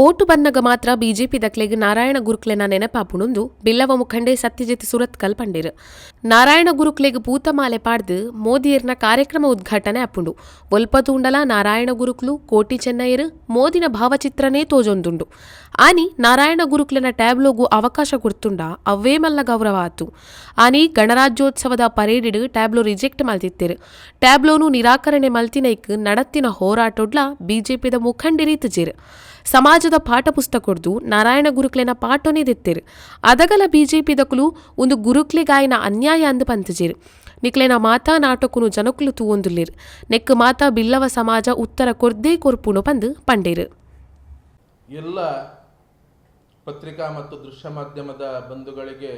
Vote ಬಂದಾಗ ಮಾತ್ರ BJP ದಕ್ಲೆಗ್ ನಾರಾಯಣ ಗುರುಕ್ಲೆನ ನೆನಪಾಪುಣುಂದು ಬಿಲ್ಲವ ಮುಖಂಡೆ ಸತ್ಯಜಿತ್ ಸುರತ್ಕಲ್ ಪಂಡಿರ್. ನಾರಾಯಣ ಗುರುಕ್ಲೆಗ್ ಪೂತಮಾಲೆ ಪಾಡ್ದು ಮೋದಿಯರ್ನ ಕಾರ್ಯಕ್ರಮ ಉದ್ಘಾಟನೆ ಅಪ್ಪುಂಡು. ಒಲ್ಪತೂಂಡಲ ನಾರಾಯಣ ಗುರುಕ್ಲು, ಕೋಟಿ ಚೆನ್ನಯ್ಯರ್, ಮೋದಿನ ಭಾವಚಿತ್ರನೇ ತೋಜೊಂದುಂಡು. ಆನಿ ನಾರಾಯಣ ಗುರುಕ್ಲೆನ ಟ್ಯಾಬ್ಲೋಗು ಅವಕಾಶ ಕೊಡ್ತುಂಡ ಅವೇ ಮಲ್ಲ ಗೌರವ ಆತು. ಆನಿ ಗಣರಾಜ್ಯೋತ್ಸವದ ಪರೇಡಿಡ್ ಟ್ಯಾಬ್ಲೋ ರಿಜೆಕ್ಟ್ ಮಲ್ತಿತ್ತೇರು. ಟ್ಯಾಬ್ಲೋನು ನಿರಾಕರಣೆ ಮಲ್ತಿನೈಕ್ ನಡತ್ತಿನ ಹೋರಾಟೊಡ್ಲ ಬಿಜೆಪಿದ ಮುಖಂಡಿರೀತು ಜೇರ್ ಸಮಾಜದ ಪಾಠ ಪುಸ್ತಕೊಡ್ದು ನಾರಾಯಣ ಗುರುಕ್ಲೆನ ಪಾಠನೇ ದೆತ್ತೆರ್. ಅದಗಲ ಬಿಜೆಪಿ ದಕುಲು ಒಂದು ಗುರುಕ್ಲೆಗಾಯಿನ ಅನ್ಯಾಯ ಅಂದು ಪಂತಜೇರ್ ನಿಕ್ಲೆನ ಮಾತಾ ನಾಟಕುನು ಜನಕುಲು ತೂವೊಂದುಲ್ಲೆರ್. ನೆಕ್ ಮಾತಾ ಬಿಲ್ಲವ ಸಮಾಜ ಉತ್ತರ ಕೊರ್ದೇ ಕೊರ್ಪುಣು ಪಂದು ಪಂಡೇರ್. ಎಲ್ಲ ಪತ್ರಿಕಾ ಮತ್ತು ದೃಶ್ಯ ಮಾಧ್ಯಮದ ಬಂಧುಗಳಿಗೆ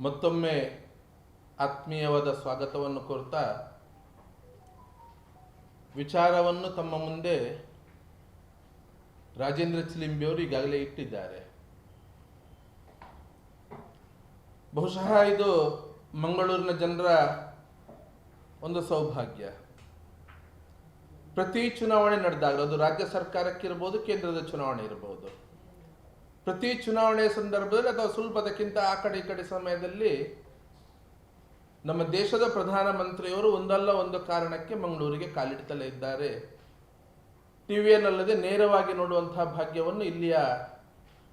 ಮತ್ತೊಮ್ಮೆ ಆತ್ಮೀಯವಾದ ಸ್ವಾಗತವನ್ನು ಕೋರ್ತಾ, ವಿಚಾರವನ್ನು ತಮ್ಮ ಮುಂದೆ ರಾಜೇಂದ್ರ ಚಿಲಿಂಬಿಯವರು ಈಗಾಗಲೇ ಇಟ್ಟಿದ್ದಾರೆ. ಬಹುಶಃ ಇದು ಮಂಗಳೂರಿನ ಜನರ ಒಂದು ಸೌಭಾಗ್ಯ. ಪ್ರತಿ ಚುನಾವಣೆ ನಡೆದಾಗ, ಅದು ರಾಜ್ಯ ಸರ್ಕಾರಕ್ಕಿರ್ಬೋದು, ಕೇಂದ್ರದ ಚುನಾವಣೆ ಇರಬಹುದು ಪ್ರತಿ ಚುನಾವಣೆಯ ಸಂದರ್ಭದಲ್ಲಿ ಅಥವಾ ಸ್ವಲ್ಪ ಅದಕ್ಕಿಂತ ಆ ಕಡೆ ಈ ಕಡೆ ಸಮಯದಲ್ಲಿ ನಮ್ಮ ದೇಶದ ಪ್ರಧಾನಮಂತ್ರಿಯವರು ಒಂದಲ್ಲ ಒಂದು ಕಾರಣಕ್ಕೆ ಮಂಗಳೂರಿಗೆ ಕಾಲಿಡ್ತಲೇ ಇದ್ದಾರೆ. ಟಿವಿಯನ್ನಲ್ಲದೆ ನೇರವಾಗಿ ನೋಡುವಂತಹ ಭಾಗ್ಯವನ್ನು ಇಲ್ಲಿಯ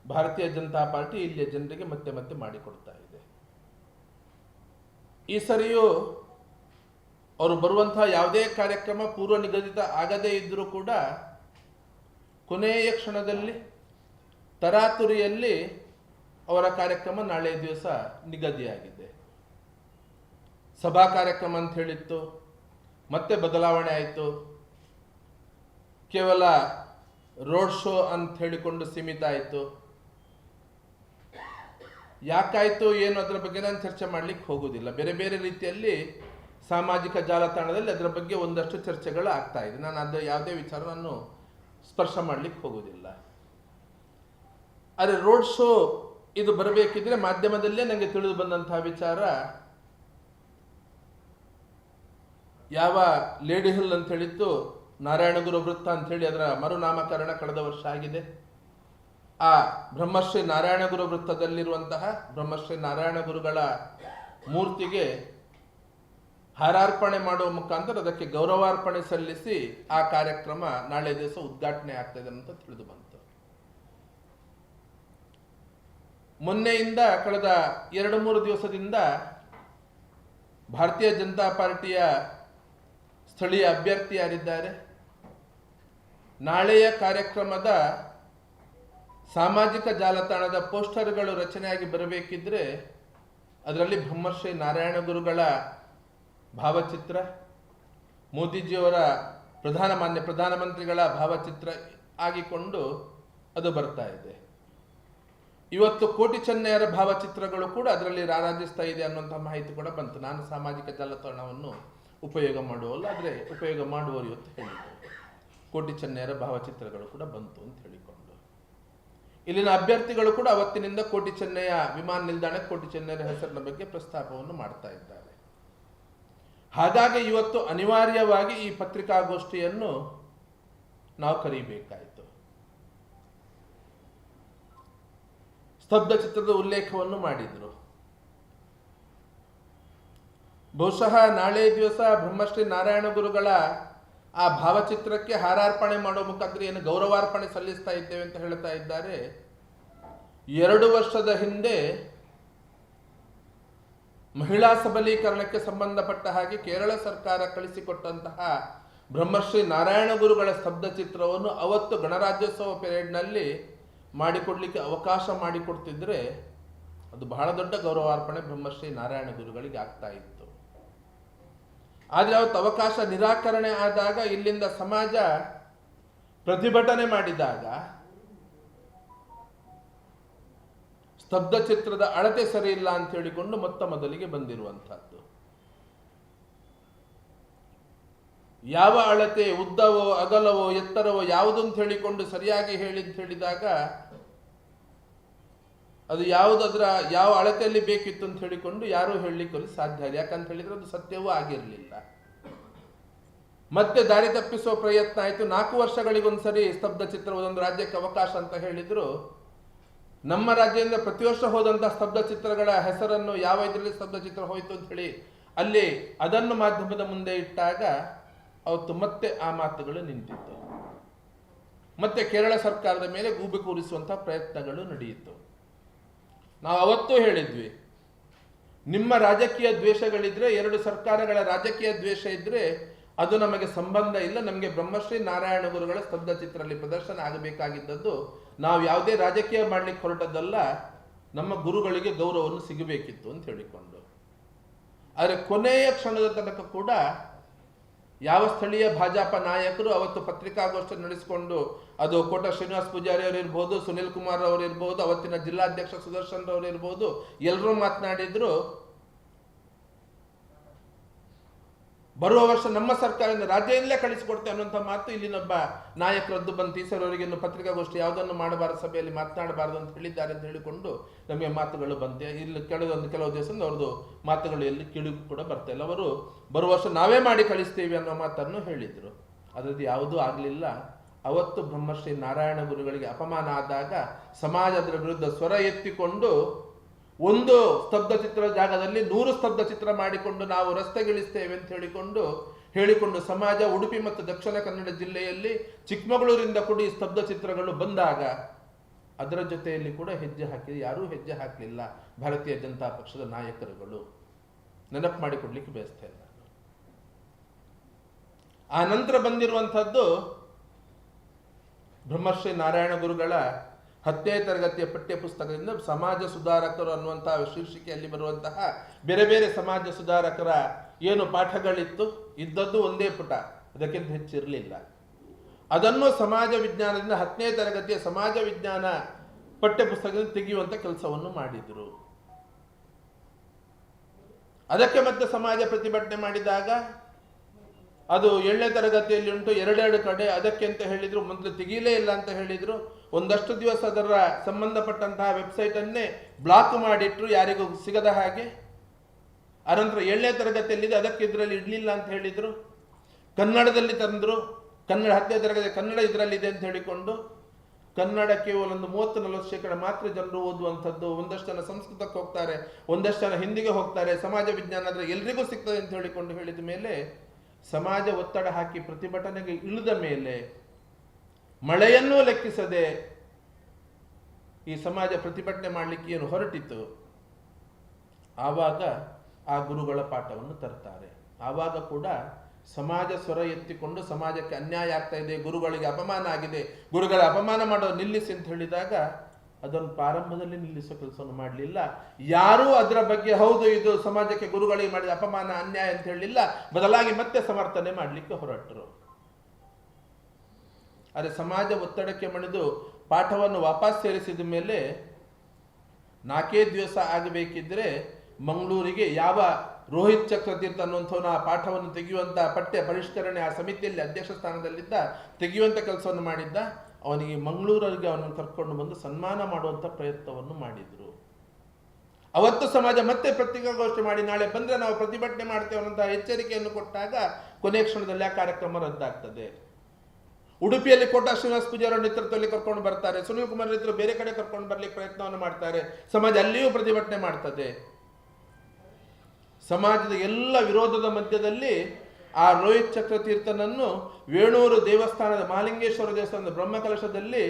ಭಾರತೀಯ ಜನತಾ ಪಾರ್ಟಿ ಇಲ್ಲಿಯ ಜನರಿಗೆ ಮತ್ತೆ ಮತ್ತೆ ಮಾಡಿಕೊಡ್ತಾ ಇದೆ. ಈ ಸರಿಯೂ ಅವರು ಬರುವಂತಹ ಯಾವುದೇ ಕಾರ್ಯಕ್ರಮ ಪೂರ್ವ ನಿಗದಿತ ಆಗದೇ ಇದ್ದರೂ ಕೂಡ ಕೊನೆಯ ಕ್ಷಣದಲ್ಲಿ, ತರಾತುರಿಯಲ್ಲಿ ಅವರ ಕಾರ್ಯಕ್ರಮ ನಾಳೆ ದಿವಸ ನಿಗದಿಯಾಗಿದೆ. ಸಭಾ ಕಾರ್ಯಕ್ರಮ ಅಂತ ಹೇಳಿತ್ತು, ಮತ್ತೆ ಬದಲಾವಣೆ ಆಯಿತು. ಕೇವಲ ರೋಡ್ ಶೋ ಅಂತ ಹೇಳಿಕೊಂಡು ಸೀಮಿತ ಆಯಿತು. ಯಾಕಾಯಿತು, ಏನು ಅದರ ಬಗ್ಗೆ ನಾನು ಚರ್ಚೆ ಮಾಡಲಿಕ್ಕೆ ಹೋಗುವುದಿಲ್ಲ ಬೇರೆ ಬೇರೆ ರೀತಿಯಲ್ಲಿ ಸಾಮಾಜಿಕ ಜಾಲತಾಣದಲ್ಲಿ ಅದರ ಬಗ್ಗೆ ಒಂದಷ್ಟು ಚರ್ಚೆಗಳು ಆಗ್ತಾ ಇದೆ. ನಾನು ಅದು ಯಾವುದೇ ವಿಚಾರ ನಾನು ಸ್ಪರ್ಶ ಮಾಡಲಿಕ್ಕೆ ಹೋಗುವುದಿಲ್ಲ ಆದರೆ ರೋಡ್ ಶೋ ಇದು ಬರಬೇಕಿದ್ರೆ ಮಾಧ್ಯಮದಲ್ಲೇ ನನಗೆ ತಿಳಿದು ಬಂದಂತಹ ವಿಚಾರ, ಯಾವ ಲೇಡಿ ಹಿಲ್ ಅಂತ ಹೇಳಿತ್ತು ನಾರಾಯಣಗುರು ವೃತ್ತ ಅಂತ ಹೇಳಿ ಅದರ ಮರುನಾಮಕರಣ ಕಳೆದ ವರ್ಷ ಆಗಿದೆ. ಆ ಬ್ರಹ್ಮಶ್ರೀ ನಾರಾಯಣಗುರು ವೃತ್ತದಲ್ಲಿರುವಂತಹ ಬ್ರಹ್ಮಶ್ರೀ ನಾರಾಯಣ ಗುರುಗಳ ಮೂರ್ತಿಗೆ ಹಾರಾರ್ಪಣೆ ಮಾಡುವ ಮುಖಾಂತರ ಅದಕ್ಕೆ ಗೌರವಾರ್ಪಣೆ ಸಲ್ಲಿಸಿ ಆ ಕಾರ್ಯಕ್ರಮ ನಾಳೆ ದಿವಸ ಉದ್ಘಾಟನೆ ಆಗ್ತದೆ ಅಂತ ತಿಳಿದು ಬಂತು. ಮೊನ್ನೆಯಿಂದ ಕಳೆದ ಎರಡು ಮೂರು ದಿವಸದಿಂದ ಭಾರತೀಯ ಜನತಾ ಪಾರ್ಟಿಯ ಸ್ಥಳೀಯ ಅಭ್ಯರ್ಥಿ ಯಾರಿದ್ದಾರೆ? ನಾಳೆಯ ಕಾರ್ಯಕ್ರಮದ ಸಾಮಾಜಿಕ ಜಾಲತಾಣದ ಪೋಸ್ಟರ್ಗಳು ರಚನೆಯಾಗಿ ಬರಬೇಕಿದ್ರೆ ಅದರಲ್ಲಿ ಬ್ರಹ್ಮಶ್ರೀ ನಾರಾಯಣ ಗುರುಗಳ ಭಾವಚಿತ್ರ, ಮೋದಿಜಿಯವರ ಪ್ರಧಾನ ಮಾನ್ಯ ಪ್ರಧಾನಮಂತ್ರಿಗಳ ಭಾವಚಿತ್ರ ಆಗಿಕೊಂಡು ಅದು ಬರ್ತಾ ಇದೆ. ಇವತ್ತು ಕೋಟಿ ಚೆನ್ನಯ್ಯರ ಭಾವಚಿತ್ರಗಳು ಕೂಡ ಅದರಲ್ಲಿ ರಾರಾಜಿಸ್ತಾ ಇದೆ ಅನ್ನುವಂಥ ಮಾಹಿತಿ ಕೂಡ ಬಂತು. ನಾನು ಸಾಮಾಜಿಕ ಜಾಲತಾಣವನ್ನು ಉಪಯೋಗ ಮಾಡುವಲ್ಲ ಆದರೆ ಉಪಯೋಗ ಮಾಡುವವರು ಇವತ್ತು ಹೇಳಿದರು ಕೋಟಿ ಚೆನ್ನಯ್ಯರ ಭಾವಚಿತ್ರಗಳು ಕೂಡ ಬಂತು ಅಂತ ಹೇಳಿಕೊಂಡು. ಇಲ್ಲಿನ ಅಭ್ಯರ್ಥಿಗಳು ಕೂಡ ಅವತ್ತಿನಿಂದ ಕೋಟಿ ಚೆನ್ನಯ್ಯ ವಿಮಾನ ನಿಲ್ದಾಣ ಕೋಟಿ ಚೆನ್ನಯ್ಯರ ಹೆಸರಿನ ಬಗ್ಗೆ ಪ್ರಸ್ತಾಪವನ್ನು ಮಾಡ್ತಾ ಇದ್ದಾರೆ. ಹಾಗಾಗಿ ಇವತ್ತು ಅನಿವಾರ್ಯವಾಗಿ ಈ ಪತ್ರಿಕಾಗೋಷ್ಠಿಯನ್ನು ನಾವು ಕರೀಬೇಕಾಯಿತು. ಸ್ತಬ್ಧ ಚಿತ್ರದ ಉಲ್ಲೇಖವನ್ನು ಮಾಡಿದರು. ಬಹುಶಃ ನಾಳೆ ದಿವಸ ಬ್ರಹ್ಮಶ್ರೀ ನಾರಾಯಣ ಗುರುಗಳ ಆ ಭಾವಚಿತ್ರಕ್ಕೆ ಹಾರಾರ್ಪಣೆ ಮಾಡುವ ಮುಖಾಂತರ ಏನು ಗೌರವಾರ್ಪಣೆ ಸಲ್ಲಿಸ್ತಾ ಇದ್ದೇವೆ ಅಂತ ಹೇಳ್ತಾ ಇದ್ದಾರೆ. ಎರಡು ವರ್ಷದ ಹಿಂದೆ ಮಹಿಳಾ ಸಬಲೀಕರಣಕ್ಕೆ ಸಂಬಂಧಪಟ್ಟ ಹಾಗೆ ಕೇರಳ ಸರ್ಕಾರ ಕಳಿಸಿಕೊಟ್ಟಂತಹ ಬ್ರಹ್ಮಶ್ರೀ ನಾರಾಯಣ ಗುರುಗಳ ಸ್ತಬ್ಧ ಚಿತ್ರವನ್ನು ಅವತ್ತು ಗಣರಾಜ್ಯೋತ್ಸವ ಪೆರೇಡ್ನಲ್ಲಿ ಮಾಡಿಕೊಡ್ಲಿಕ್ಕೆ ಅವಕಾಶ ಮಾಡಿಕೊಡ್ತಿದ್ರೆ ಅದು ಬಹಳ ದೊಡ್ಡ ಗೌರವಾರ್ಪಣೆ ಬ್ರಹ್ಮಶ್ರೀ ನಾರಾಯಣ ಗುರುಗಳಿಗೆ ಆಗ್ತಾ ಇತ್ತು. ಆದರೆ ಅವತ್ತು ಅವಕಾಶ ನಿರಾಕರಣೆ ಆದಾಗ ಇಲ್ಲಿಂದ ಸಮಾಜ ಪ್ರತಿಭಟನೆ ಮಾಡಿದಾಗ ಸ್ತಬ್ಧ ಚಿತ್ರದ ಅಳತೆ ಸರಿ ಇಲ್ಲ ಅಂತ ಹೇಳಿಕೊಂಡು ಮೊತ್ತ ಮೊದಲಿಗೆ ಬಂದಿರುವಂತಹದ್ದು. ಯಾವ ಅಳತೆ ಉದ್ದವೋ ಅಗಲವೋ ಎತ್ತರವೋ ಯಾವುದು ಅಂತ ಹೇಳಿಕೊಂಡು ಸರಿಯಾಗಿ ಹೇಳಿ ಅಂತ ಹೇಳಿದಾಗ ಅದು ಯಾವುದಾದ್ರ ಯಾವ ಅಳತೆಯಲ್ಲಿ ಬೇಕಿತ್ತು ಅಂತ ಹೇಳಿಕೊಂಡು ಯಾರೂ ಹೇಳಲಿಕ್ಕೆ ಸಾಧ್ಯ ಇಲ್ಲ. ಯಾಕಂತ ಹೇಳಿದ್ರೆ ಅದು ಸತ್ಯವೂ ಆಗಿರಲಿಲ್ಲ. ಮತ್ತೆ ದಾರಿ ತಪ್ಪಿಸುವ ಪ್ರಯತ್ನ ಆಯಿತು. ನಾಲ್ಕು ವರ್ಷಗಳಿಗೊಂದ್ಸರಿ ಸ್ತಬ್ಧ ಚಿತ್ರ ಒಂದೊಂದು ರಾಜ್ಯಕ್ಕೆ ಅವಕಾಶ ಅಂತ ಹೇಳಿದ್ರು. ನಮ್ಮ ರಾಜ್ಯದಿಂದ ಪ್ರತಿ ವರ್ಷ ಹೋದಂಥ ಸ್ತಬ್ಧ ಚಿತ್ರಗಳ ಹೆಸರನ್ನು ಯಾವ ಇದರಲ್ಲಿ ಸ್ತಬ್ಧ ಚಿತ್ರ ಹೋಯಿತು ಅಂತ ಹೇಳಿ ಅಲ್ಲಿ ಅದನ್ನು ಮಾಧ್ಯಮದ ಮುಂದೆ ಇಟ್ಟಾಗ ಅವತ್ತು ಮತ್ತೆ ಆ ಮಾತುಗಳು ನಿಂತಿತ್ತು. ಮತ್ತೆ ಕೇರಳ ಸರ್ಕಾರದ ಮೇಲೆ ಗೂಬೆ ಕೂರಿಸುವಂತಹ ಪ್ರಯತ್ನಗಳು ನಡೆಯಿತು. ನಾವು ಅವತ್ತೂ ಹೇಳಿದ್ವಿ, ನಿಮ್ಮ ರಾಜಕೀಯ ದ್ವೇಷಗಳಿದ್ರೆ, ಎರಡು ಸರ್ಕಾರಗಳ ರಾಜಕೀಯ ದ್ವೇಷ ಇದ್ರೆ ಅದು ನಮಗೆ ಸಂಬಂಧ ಇಲ್ಲ. ನಮಗೆ ಬ್ರಹ್ಮಶ್ರೀ ನಾರಾಯಣ ಗುರುಗಳ ಸ್ತಬ್ಧ ಚಿತ್ರದಲ್ಲಿ ಪ್ರದರ್ಶನ ಆಗಬೇಕಾಗಿದ್ದದ್ದು, ನಾವು ಯಾವುದೇ ರಾಜಕೀಯ ಮಾಡಲಿಕ್ಕೆ ಹೊರಟದ್ದಲ್ಲ, ನಮ್ಮ ಗುರುಗಳಿಗೆ ಗೌರವವನ್ನು ಸಿಗಬೇಕಿತ್ತು ಅಂತ ಹೇಳಿಕೊಂಡು. ಆದರೆ ಕೊನೆಯ ಕ್ಷಣದ ತನಕ ಕೂಡ ಯಾವ ಸ್ಥಳೀಯ ಭಾಜಪ ನಾಯಕರು ಅವತ್ತು ಪತ್ರಿಕಾಗೋಷ್ಠಿ ನಡೆಸಿಕೊಂಡು ಅದು ಕೋಟ ಶ್ರೀನಿವಾಸ್ ಪೂಜಾರಿ ಅವರು ಇರ್ಬೋದು ಸುನಿಲ್ ಕುಮಾರ್ ಅವರು ಇರ್ಬೋದು ಅವತ್ತಿನ ಜಿಲ್ಲಾಧ್ಯಕ್ಷ ಸುದರ್ಶನ್ ಅವರು ಇರ್ಬೋದು ಎಲ್ಲರೂ ಮಾತನಾಡಿದ್ರು ಬರುವ ವರ್ಷ ನಮ್ಮ ಸರ್ಕಾರದಿಂದ ರಾಜ್ಯದಲ್ಲೇ ಕಳಿಸಿಕೊಡ್ತೆ ಅನ್ನುವಂಥ ಮಾತು ಇಲ್ಲಿನೊಬ್ಬ ನಾಯಕರದ್ದು ಬಂದು ತೀಸರವರಿಗೆ ಪತ್ರಿಕಾಗೋಷ್ಠಿ ಯಾವುದನ್ನು ಮಾಡಬಾರದು ಸಭೆಯಲ್ಲಿ ಮಾತನಾಡಬಾರದು ಅಂತ ಹೇಳಿದ್ದಾರೆ ಅಂತ ಹೇಳಿಕೊಂಡು ನಮಗೆ ಮಾತುಗಳು ಬಂತೆ ಇಲ್ಲಿ ಕೆಲವೊಂದು ಕೆಲವು ದಿವಸದಿಂದ ಅವ್ರದ್ದು ಮಾತುಗಳು ಎಲ್ಲಿ ಕೇಳಿ ಕೂಡ ಬರ್ತಾ ಇಲ್ಲ. ಅವರು ಬರುವ ವರ್ಷ ನಾವೇ ಮಾಡಿ ಕಳಿಸ್ತೀವಿ ಅನ್ನೋ ಮಾತನ್ನು ಹೇಳಿದರು. ಅದರದ್ದು ಯಾವುದೂ ಆಗಲಿಲ್ಲ. ಅವತ್ತು ಬ್ರಹ್ಮಶ್ರೀ ನಾರಾಯಣ ಗುರುಗಳಿಗೆ ಅಪಮಾನ ಆದಾಗ ಸಮಾಜದ ವಿರುದ್ಧ ಸ್ವರ ಎತ್ತಿಕೊಂಡು ಒಂದು ಸ್ತಬ್ಧ ಚಿತ್ರ ಜಾಗದಲ್ಲಿ ನೂರು ಸ್ತಬ್ಧ ಚಿತ್ರ ಮಾಡಿಕೊಂಡು ನಾವು ರಸ್ತೆಗಿಳಿಸ್ತೇವೆ ಅಂತ ಹೇಳಿಕೊಂಡು ಹೇಳಿಕೊಂಡು ಸಮಾಜ, ಉಡುಪಿ ಮತ್ತು ದಕ್ಷಿಣ ಕನ್ನಡ ಜಿಲ್ಲೆಯಲ್ಲಿ ಚಿಕ್ಕಮಗಳೂರಿಂದ ಕೂಡಿ ಸ್ತಬ್ಧ ಚಿತ್ರಗಳು ಬಂದಾಗ ಅದರ ಜೊತೆಯಲ್ಲಿ ಕೂಡ ಹೆಜ್ಜೆ ಹಾಕಿ, ಯಾರೂ ಹೆಜ್ಜೆ ಹಾಕಲಿಲ್ಲ. ಭಾರತೀಯ ಜನತಾ ಪಕ್ಷದ ನಾಯಕರುಗಳು. ನೆನಪು ಮಾಡಿಕೊಡ್ಲಿಕ್ಕೆ ಬಯಸ್ತೇನೆ ಆ ನಂತರ ಬಂದಿರುವಂಥದ್ದು ಬ್ರಹ್ಮಶ್ರೀ ನಾರಾಯಣ ಗುರುಗಳ ಹತ್ತನೇ ತರಗತಿಯ ಪಠ್ಯಪುಸ್ತಕದಿಂದ ಸಮಾಜ ಸುಧಾರಕರು ಅನ್ನುವಂತಹ ಶೀರ್ಷಿಕೆಯಲ್ಲಿ ಬರುವಂತಹ ಬೇರೆ ಬೇರೆ ಸಮಾಜ ಸುಧಾರಕರ ಏನು ಪಾಠಗಳಿತ್ತು? ಇದ್ದದ್ದು ಒಂದೇ ಪುಟ. ಅದಕ್ಕಿಂತ ಹೆಚ್ಚಿರಲಿಲ್ಲ. ಅದನ್ನು ಸಮಾಜ ವಿಜ್ಞಾನದಿಂದ ಹತ್ತನೇ ತರಗತಿಯ ಸಮಾಜ ವಿಜ್ಞಾನ ಪಠ್ಯಪುಸ್ತಕದಿಂದ ತೆಗೆಯುವಂಥ ಕೆಲಸವನ್ನು ಮಾಡಿದರು. ಅದಕ್ಕೆ ಮತ್ತೆ ಸಮಾಜ ಪ್ರತಿಭಟನೆ ಮಾಡಿದಾಗ ಅದು ಏಳನೇ ತರಗತಿಯಲ್ಲಿ ಉಂಟು, ಎರಡೆರಡು ಕಡೆ ಅದಕ್ಕೆ ಅಂತ ಹೇಳಿದ್ರು, ಮೊದಲು ತೆಗೀಲೇ ಇಲ್ಲ ಅಂತ ಹೇಳಿದ್ರು. ಒಂದಷ್ಟು ದಿವಸ ಅದರ ಸಂಬಂಧಪಟ್ಟಂತಹ ವೆಬ್ಸೈಟನ್ನೇ ಬ್ಲಾಕ್ ಮಾಡಿಟ್ರು ಯಾರಿಗೂ ಸಿಗದ ಹಾಗೆ. ಅನಂತರ ಏಳನೇ ತರಗತಿಯಲ್ಲಿದೆ ಅದಕ್ಕೆ ಇದರಲ್ಲಿ ಇಡಲಿಲ್ಲ ಅಂತ ಹೇಳಿದ್ರು. ಕನ್ನಡದಲ್ಲಿ ತಂದ್ರು. ಕನ್ನಡ ಹತ್ತನೇ ತರಗತಿ ಕನ್ನಡ ಇದರಲ್ಲಿದೆ ಅಂತ ಹೇಳಿಕೊಂಡು ಕನ್ನಡ ಕೇವಲ ಒಂದು ಮೂವತ್ತು ನಲವತ್ತು ಶೇಕಡ ಮಾತ್ರ ಜನರು ಓದುವಂಥದ್ದು. ಒಂದಷ್ಟು ಜನ ಸಂಸ್ಕೃತಕ್ಕೆ ಹೋಗ್ತಾರೆ, ಒಂದಷ್ಟು ಜನ ಹಿಂದಿಗೆ ಹೋಗ್ತಾರೆ, ಸಮಾಜ ವಿಜ್ಞಾನ ಆದರೆ ಎಲ್ರಿಗೂ ಸಿಗ್ತದೆ ಅಂತ ಹೇಳಿಕೊಂಡು ಹೇಳಿದ ಮೇಲೆ ಸಮಾಜ ಒತ್ತಡ ಹಾಕಿ ಪ್ರತಿಭಟನೆಗೆ ಇಳಿದ ಮೇಲೆ ಮಳೆಯನ್ನೂ ಲೆಕ್ಕಿಸದೆ ಈ ಸಮಾಜ ಪ್ರತಿಭಟನೆ ಮಾಡಲಿಕ್ಕೆ ಏನು ಹೊರಟಿತು ಆವಾಗ ಆ ಗುರುಗಳ ಪಾಠವನ್ನು ತರ್ತಾರೆ. ಆವಾಗ ಕೂಡ ಸಮಾಜ ಸ್ವರ ಎತ್ತಿಕೊಂಡು ಸಮಾಜಕ್ಕೆ ಅನ್ಯಾಯ ಆಗ್ತಾ ಇದೆ, ಗುರುಗಳಿಗೆ ಅಪಮಾನ ಆಗಿದೆ, ಗುರುಗಳ ಅಪಮಾನ ಮಾಡೋ ನಿಲ್ಲಿಸಿ ಅಂತ ಹೇಳಿದಾಗ ಅದನ್ನು ಪ್ರಾರಂಭದಲ್ಲಿ ನಿಲ್ಲಿಸೋ ಕೆಲಸವನ್ನು ಮಾಡಲಿಲ್ಲ. ಯಾರೂ ಅದರ ಬಗ್ಗೆ ಹೌದು ಇದು ಸಮಾಜಕ್ಕೆ ಗುರುಗಳಿಗೆ ಮಾಡಿದ ಅಪಮಾನ, ಅನ್ಯಾಯ ಅಂತ ಹೇಳಲಿಲ್ಲ ಬದಲಾಗಿ ಮತ್ತೆ ಸಮರ್ಥನೆ ಮಾಡಲಿಕ್ಕೆ ಹೊರಟರು. ಆದರೆ ಸಮಾಜ ಒತ್ತಡಕ್ಕೆ ಮಣಿದು ಪಾಠವನ್ನು ವಾಪಸ್ ಸೇರಿಸಿದ ಮೇಲೆ ನಾಲ್ಕೇ ದಿವಸ ಆಗಬೇಕಿದ್ರೆ ಮಂಗಳೂರಿಗೆ ಯಾವ ರೋಹಿತ್ ಚಕ್ರತೀರ್ಥ ಅನ್ನುವಂಥವನು ಆ ಪಾಠವನ್ನು ತೆಗೆಯುವಂಥ ಪಠ್ಯ ಪರಿಷ್ಕರಣೆ ಆ ಸಮಿತಿಯಲ್ಲಿ ಅಧ್ಯಕ್ಷ ಸ್ಥಾನದಲ್ಲಿದ್ದ ತೆಗೆಯುವಂಥ ಕೆಲಸವನ್ನು ಮಾಡಿದ್ದ, ಅವನಿಗೆ ಮಂಗಳೂರಿಗೆ ಅವನನ್ನು ಕರ್ಕೊಂಡು ಬಂದು ಸನ್ಮಾನ ಮಾಡುವಂಥ ಪ್ರಯತ್ನವನ್ನು ಮಾಡಿದರು. ಅವತ್ತು ಸಮಾಜ ಮತ್ತೆ ಪತ್ರಿಕಾಗೋಷ್ಠಿ ಮಾಡಿ ನಾಳೆ ಬಂದರೆ ನಾವು ಪ್ರತಿಭಟನೆ ಮಾಡ್ತೇವೆ ಅನ್ನೋಂಥ ಎಚ್ಚರಿಕೆಯನ್ನು ಕೊಟ್ಟಾಗ ಕೊನೆಯ ಕ್ಷಣದಲ್ಲಿ ಆ ಕಾರ್ಯಕ್ರಮ ರದ್ದಾಗ್ತದೆ. ಉಡುಪಿಯಲ್ಲಿ ಕೋಟಾ ಶ್ರೀನಿವಾಸ ಪೂಜಾರ ನೇತೃತ್ವದಲ್ಲಿ ಕರ್ಕೊಂಡು ಬರ್ತಾರೆ. ಸುನೀಲ್ ಕುಮಾರ್ ನೇತೃತ್ವ ಬೇರೆ ಕಡೆ ಕರ್ಕೊಂಡು ಬರ್ಲಿಕ್ಕೆ ಪ್ರಯತ್ನವನ್ನು ಮಾಡ್ತಾರೆ. ಸಮಾಜ ಅಲ್ಲಿಯೂ ಪ್ರತಿಭಟನೆ ಮಾಡ್ತದೆ. ಸಮಾಜದ ಎಲ್ಲ ವಿರೋಧದ ಮಧ್ಯದಲ್ಲಿ ಆ ರೋಹಿತ್ ಚಕ್ರತೀರ್ಥನನ್ನು ವೇಣೂರು ದೇವಸ್ಥಾನದ ಮಾಲಿಂಗೇಶ್ವರ ದೇವಸ್ಥಾನದ ಬ್ರಹ್ಮಕಲಶದಲ್ಲಿ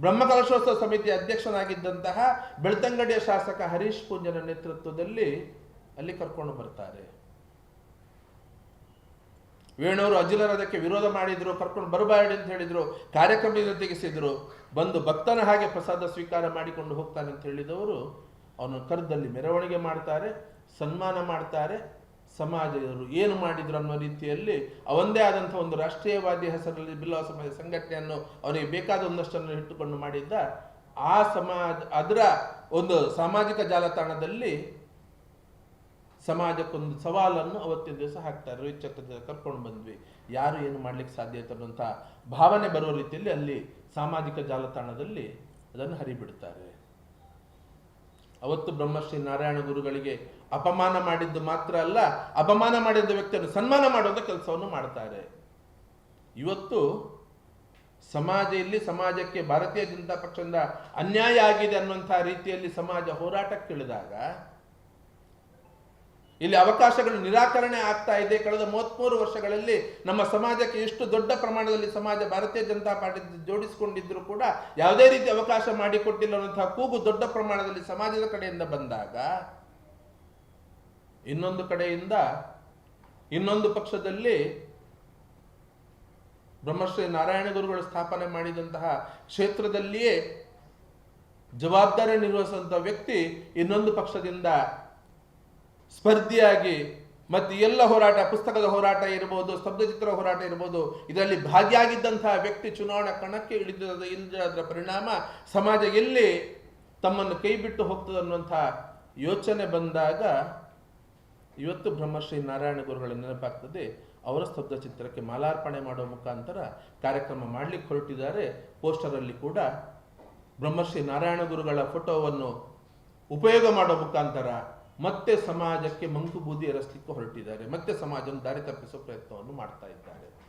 ಬ್ರಹ್ಮಕಲಶೋತ್ಸವ ಸಮಿತಿಯ ಅಧ್ಯಕ್ಷನಾಗಿದ್ದಂತಹ ಬೆಳ್ತಂಗಡಿಯ ಶಾಸಕ ಹರೀಶ್ ಪೂಂಜನ ನೇತೃತ್ವದಲ್ಲಿ ಅಲ್ಲಿ ಕರ್ಕೊಂಡು ಬರ್ತಾರೆ. ವೇಣೂರು ಅಜಿಲರು ಅದಕ್ಕೆ ವಿರೋಧ ಮಾಡಿದ್ರು, ಕರ್ಕೊಂಡು ಬರಬಾರ್ದು ಅಂತ ಹೇಳಿದ್ರು, ಕಾರ್ಯಕ್ರಮದಿಂದ ತೆಗೆಸಿದ್ರು. ಬಂದು ಭಕ್ತನ ಹಾಗೆ ಪ್ರಸಾದ ಸ್ವೀಕಾರ ಮಾಡಿಕೊಂಡು ಹೋಗ್ತಾನೆ ಅಂತ ಹೇಳಿದವರು, ಅವನು ಕರ್ದಲ್ಲಿ ಮೆರವಣಿಗೆ ಮಾಡ್ತಾರೆ, ಸನ್ಮಾನ ಮಾಡ್ತಾರೆ, ಸಮಾಜದವರು ಏನು ಮಾಡಿದ್ರು ಅನ್ನೋ ರೀತಿಯಲ್ಲಿ ಅವಂದೇ ಆದಂಥ ಒಂದು ರಾಷ್ಟ್ರೀಯವಾದಿ ಹೆಸರಲ್ಲಿ ಬಿಲ್ಲವ ಸಮಾಜ ಸಂಘಟನೆಯನ್ನು ಅವನಿಗೆ ಬೇಕಾದ ಒಂದಷ್ಟನ್ನು ಇಟ್ಟುಕೊಂಡು ಮಾಡಿದ್ದ, ಆ ಸಮಾಜ, ಅದರ ಒಂದು ಸಾಮಾಜಿಕ ಜಾಲತಾಣದಲ್ಲಿ ಸಮಾಜಕ್ಕೊಂದು ಸವಾಲನ್ನು ಅವತ್ತಿನ ದಿವಸ ಹಾಕ್ತಾರೆ ರೋಹಿತ್ ಚಕ್ರದ ಕರ್ಕೊಂಡು ಬಂದ್ವಿ. ಯಾರು ಏನು ಮಾಡ್ಲಿಕ್ಕೆ ಸಾಧ್ಯ ಆಯ್ತು ಭಾವನೆ ಬರುವ ರೀತಿಯಲ್ಲಿ ಅಲ್ಲಿ ಸಾಮಾಜಿಕ ಜಾಲತಾಣದಲ್ಲಿ ಅದನ್ನು ಹರಿಬಿಡ್ತಾರೆ. ಅವತ್ತು ಬ್ರಹ್ಮಶ್ರೀ ನಾರಾಯಣ ಗುರುಗಳಿಗೆ ಅಪಮಾನ ಮಾಡಿದ್ದು ಮಾತ್ರ ಅಲ್ಲ, ಅಪಮಾನ ಮಾಡಿದ್ದ ವ್ಯಕ್ತಿಯನ್ನು ಸನ್ಮಾನ ಮಾಡೋದ ಕೆಲಸವನ್ನು ಮಾಡ್ತಾರೆ. ಇವತ್ತು ಸಮಾಜ ಇಲ್ಲಿ ಸಮಾಜಕ್ಕೆ ಭಾರತೀಯ ಜನತಾ ಪಕ್ಷದಿಂದ ಅನ್ಯಾಯ ಆಗಿದೆ ಅನ್ನುವಂತಹ ರೀತಿಯಲ್ಲಿ ಸಮಾಜ ಹೋರಾಟಕ್ಕಿಳಿದಾಗ ಇಲ್ಲಿ ಅವಕಾಶಗಳು ನಿರಾಕರಣೆ ಆಗ್ತಾ ಇದೆ. ಕಳೆದ ಮೂವತ್ಮೂರು ವರ್ಷಗಳಲ್ಲಿ ನಮ್ಮ ಸಮಾಜಕ್ಕೆ ಎಷ್ಟು ದೊಡ್ಡ ಪ್ರಮಾಣದಲ್ಲಿ ಸಮಾಜ ಭಾರತೀಯ ಜನತಾ ಪಾರ್ಟಿ ಜೋಡಿಸಿಕೊಂಡಿದ್ರು ಕೂಡ ಯಾವುದೇ ರೀತಿ ಅವಕಾಶ ಮಾಡಿಕೊಟ್ಟಿಲ್ಲ ಅನ್ನುವಂತಹ ಕೂಗು ದೊಡ್ಡ ಪ್ರಮಾಣದಲ್ಲಿ ಸಮಾಜದ ಕಡೆಯಿಂದ ಬಂದಾಗ ಇನ್ನೊಂದು ಕಡೆಯಿಂದ ಇನ್ನೊಂದು ಪಕ್ಷದಲ್ಲಿ ಬ್ರಹ್ಮಶ್ರೀ ನಾರಾಯಣ ಗುರುಗಳು ಸ್ಥಾಪನೆ ಮಾಡಿದಂತಹ ಕ್ಷೇತ್ರದಲ್ಲಿಯೇ ಜವಾಬ್ದಾರಿ ನಿರ್ವಹಿಸುವಂತಹ ವ್ಯಕ್ತಿ ಇನ್ನೊಂದು ಪಕ್ಷದಿಂದ ಸ್ಪರ್ಧಿಯಾಗಿ ಮತ್ತೆ ಎಲ್ಲ ಹೋರಾಟ, ಪುಸ್ತಕದ ಹೋರಾಟ ಇರ್ಬೋದು ಸ್ತಬ್ಧಚಿತ್ರ ಹೋರಾಟ ಇರ್ಬೋದು, ಇದರಲ್ಲಿ ಭಾಗಿಯಾಗಿದ್ದಂತಹ ವ್ಯಕ್ತಿ ಚುನಾವಣಾ ಕಣಕ್ಕೆ ಇಳಿದ ಇಳಿದರ ಪರಿಣಾಮ ಸಮಾಜ ಎಲ್ಲಿ ತಮ್ಮನ್ನು ಕೈ ಬಿಟ್ಟು ಹೋಗ್ತದೆ ಅನ್ನುವಂಥ ಯೋಚನೆ ಬಂದಾಗ ಇವತ್ತು ಬ್ರಹ್ಮಶ್ರೀ ನಾರಾಯಣ ಗುರುಗಳ ನೆನಪಾಗ್ತದೆ, ಅವರ ಸ್ತಬ್ಧ ಚಿತ್ರಕ್ಕೆ ಮಾಲಾರ್ಪಣೆ ಮಾಡುವ ಮುಖಾಂತರ ಕಾರ್ಯಕ್ರಮ ಮಾಡಲಿಕ್ಕೆ ಹೊರಟಿದ್ದಾರೆ. ಪೋಸ್ಟರಲ್ಲಿ ಕೂಡ ಬ್ರಹ್ಮಶ್ರೀ ನಾರಾಯಣ ಗುರುಗಳ ಫೋಟೋವನ್ನು ಉಪಯೋಗ ಮಾಡುವ ಮುಖಾಂತರ ಮತ್ತೆ ಸಮಾಜಕ್ಕೆ ಮಂಕು ಬೂದಿ ಎರಸ್ಲಿಕ್ಕೆ ಹೊರಟಿದ್ದಾರೆ. ಮತ್ತೆ ಸಮಾಜವನ್ನು ದಾರಿ ತಪ್ಪಿಸುವ ಪ್ರಯತ್ನವನ್ನು ಮಾಡ್ತಾ ಇದ್ದಾರೆ.